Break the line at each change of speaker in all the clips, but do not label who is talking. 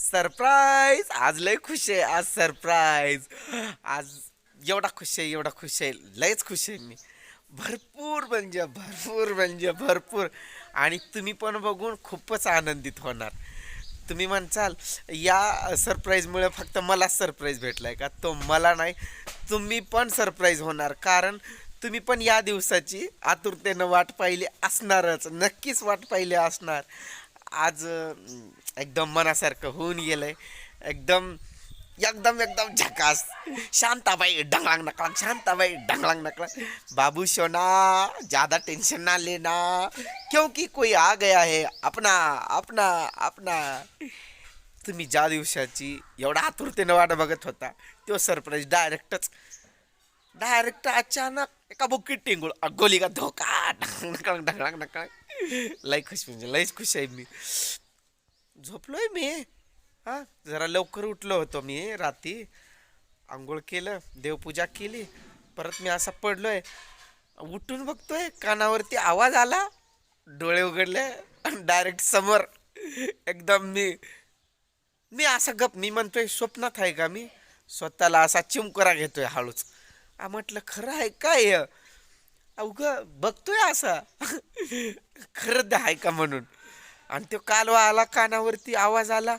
Surprise आज लय खुश आहे. आज सरप्राईज आज एवढा खुश आहे एवढा खुश आहे. लयच खुश आहे मी. भरपूर म्हणजे भरपूर म्हणजे भरपूर. आणि तुम्ही पण बघून खूपच आनंदित होणार. तुम्ही म्हणसाल या सरप्राईजमुळे फक्त मला सरप्राईज भेटलाय का? तो मला नाही. तुम्ही पण सरप्राईज होणार. कारण तुम्ही पण या दिवसाची आतुरतेनं वाट पाहिली असणारच. नक्कीच वाट पाहिली असणार. आज एकदम मनासारखं होऊन गेलंय. एकदम एकदम एकदम झकास. शांताबाई ढंगलांग नकलांग शांताबाई ढंगलांग नकलांग बाबू सोना ज्यादा टेंशन ना लेना. क्योंकि कोई आ गया है? अपना अपना अपना. तुम्ही ज्या दिवसाची एवढा आतुरतेनं वाट बघत होता तो सरप्राईज डायरेक्टच डायरेक्ट अचानक एका बुकीत टिंगूळ अगोली का धोका. ढकळंग ढकळंग ढकळंग लय खुश म्हणजे लयच खुश आहे मी. झोपलोय मी. हा जरा लवकर उठलो होतो मी रात्री. आंघोळ केलं देवपूजा केली. परत मी असा पडलोय. उठून बघतोय कानावरती आवाज आला. डोळे उघडले. डायरेक्ट समोर. एकदम मी मी असं गप मी म्हणतोय स्वप्नात आहे का मी? स्वतःला असा चिमकरा घेतोय हळूच. म्हटलं खरं आहे काय अवघ बघतोय असा. खरं आहे का म्हणून. आणि तो कालवा आला कानावरती आवाज आला.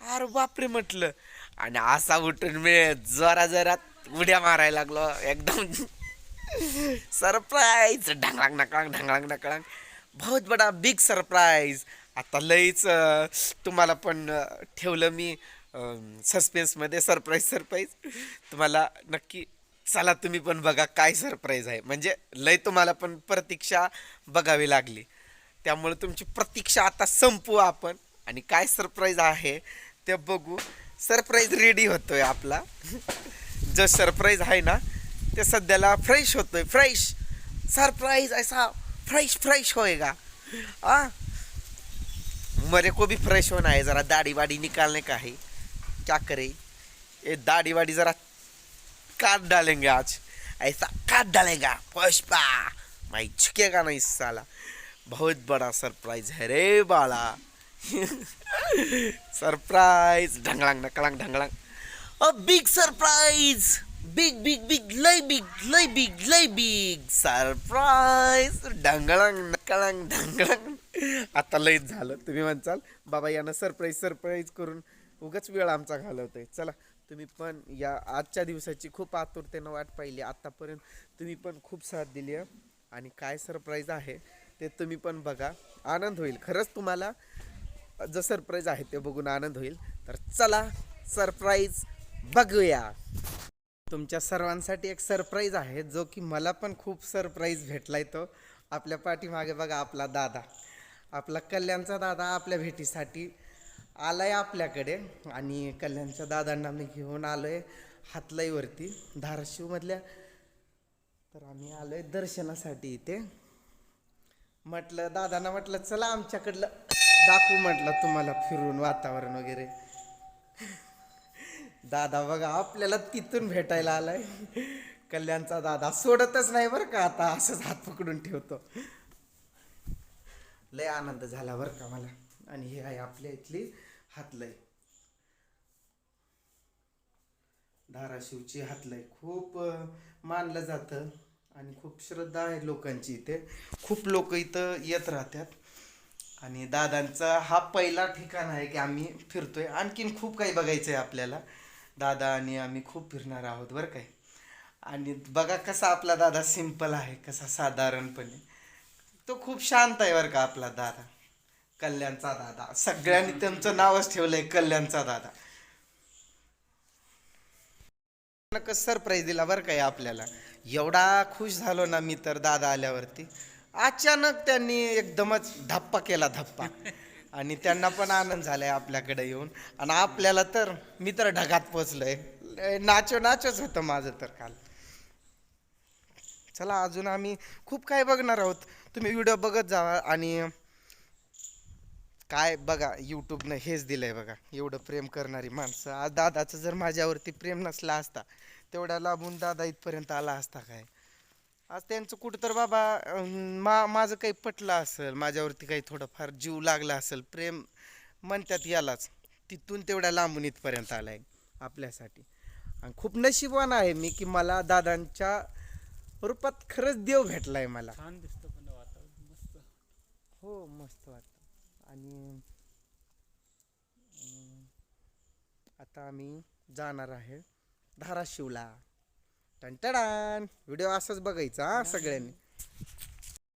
अरे बापरे म्हटलं. आणि असा उठून मी जरा जरात उड्या मारायला लागलो. एकदम सरप्राईज. ढंगलांग नकळांग ढंगलांग नकळांग बहुत बडा बिग सरप्राईज आता लईच तुम्हाला पण ठेवलं मी सस्पेन्समध्ये सरप्राईज सरप्राईज तुम्हाला नक्की चला तुम्ही पण बघा काय सरप्राईज आहे. म्हणजे लय तुम्हाला पण प्रतीक्षा बघावी लागली. त्यामुळे तुमची प्रतीक्षा आता संपू आपण. आणि काय सरप्राईज आहे ते बघू. सरप्राईज रेडी होतोय आपला. जो सरप्राईज आहे ना ते सध्याला फ्रेश होतोय. फ्रेश सरप्राईज ऐसा फ्रेश फ्रेश होएगा आ? मेरे को भी फ्रेश होना है ज़रा. दाढ़ी वाड़ी निकालने का है क्या करे? ये दाढ़ी वाड़ी ज़रा काट डालेंगे आज। ऐसा काट डालेगा पुष्पा। मैं झुकेगा नहीं साला। बहुत बड़ा सरप्राइज है रे बाला। सरप्राइज ढंगलांग नकलांग ढंगलांग। A big surprise big big big लय बिग लय बिग लय बिग सरप्राईज ढंगळंग नकळंग ढंगळंग आता लयच झालं. तुम्ही म्हणचाल बाबा यानं सरप्राईज सरप्राईज करून उगाच वेळ आमचा घालवतोय. चला. तुम्ही पण या आजच्या दिवसाची खूप आतुरतेनं वाट पाहिली. आत्तापर्यंत तुम्ही पण खूप साथ दिली आहे. आणि काय सरप्राईज आहे ते तुम्ही पण बघा. आनंद होईल. खरंच तुम्हाला जो सरप्राईज आहे ते बघून आनंद होईल. तर चला सरप्राईज बघूया. तुमच्या सर्वांसाठी एक सरप्राईज आहे जो की मला पण खूप सरप्राईज भेटलाय तो. आपल्या पाठीमागे बघा आपला दादा. आपला कल्याणचा दादा आपल्या भेटीसाठी आलाय आपल्याकडे आणि कल्याणच्या दादांना मी घेऊन आलोय हातलाईवरती धाराशिवमधल्या तर आम्ही आलोय दर्शनासाठी इथे. म्हटलं दादांना म्हटलं चला आमच्याकडलं. दाखवू म्हटलं तुम्हाला फिरून वातावरण वगैरे. दादा बघा आपल्याला तिथून भेटायला आलाय. कल्याणचा दादा सोडतच नाही बरं का आता असंच हात पकडून ठेवतो. लय आनंद झाला बरं का मला. आणि हे आहे आपल्या इथली हातलय. धाराशिवची हातलय. खूप मानलं जातं आणि खूप श्रद्धा आहे लोकांची इथे. खूप लोक इथं येत राहतात. आणि दादांचा हा पहिला ठिकाण आहे की आम्ही फिरतोय. आणखीन खूप काही बघायचं आहे आपल्याला. दादा आणि आम्ही खूप फिरणार आहोत बरं काय आणि बघा कसा आपला दादा सिंपल आहे कसा साधारणपणे. तो खूप शांत आहे बरं का आपला दादा. कल्याणचा दादा. सगळ्यांनी त्यांचं नावच ठेवलंय कल्याणचा दादा. कसं सरप्राईज दिला बरं काय आपल्याला. एवढा खुश झालो ना मी तर दादा आल्यावरती. अचानक त्यांनी एकदमच धप्पा केला धप्पा. आणि त्यांना पण आनंद झालाय आपल्याकडे येऊन. आणि आपल्याला तर मी तर ढगात पोचलोय. लय नाचो नाचोच होतं माझं तर काल. चला अजून आम्ही खूप काय बघणार आहोत. तुम्ही व्हिडिओ बघत जावा आणि काय बघा यूट्यूबनं हेच दिलंय बघा एवढं प्रेम करणारी माणसं. आज दादाचं जर माझ्यावरती प्रेम नसला असता तेवढ्या लाभून दादा इथपर्यंत आला असता काय? आज त्यांचं कुठं तर बाबा मा माझं काही पटलं असेल माझ्यावरती काही थोडंफार जीव लागला असेल प्रेम म्हणतात यालाच तिथून तेवढ्या लांबून इथपर्यंत आला आहे आपल्यासाठी. आणि खूप नशिबवान आहे मी की मला दादांच्या रूपात खरंच देव भेटला आहे मला.
छान दिसतं पण वातावरण मस्त.
हो मस्त वाटतं. आणि आता आम्ही जाणार आहे धाराशिवला. टणटडान व्हिडिओ असाच बघायचा सगळ्यांनी.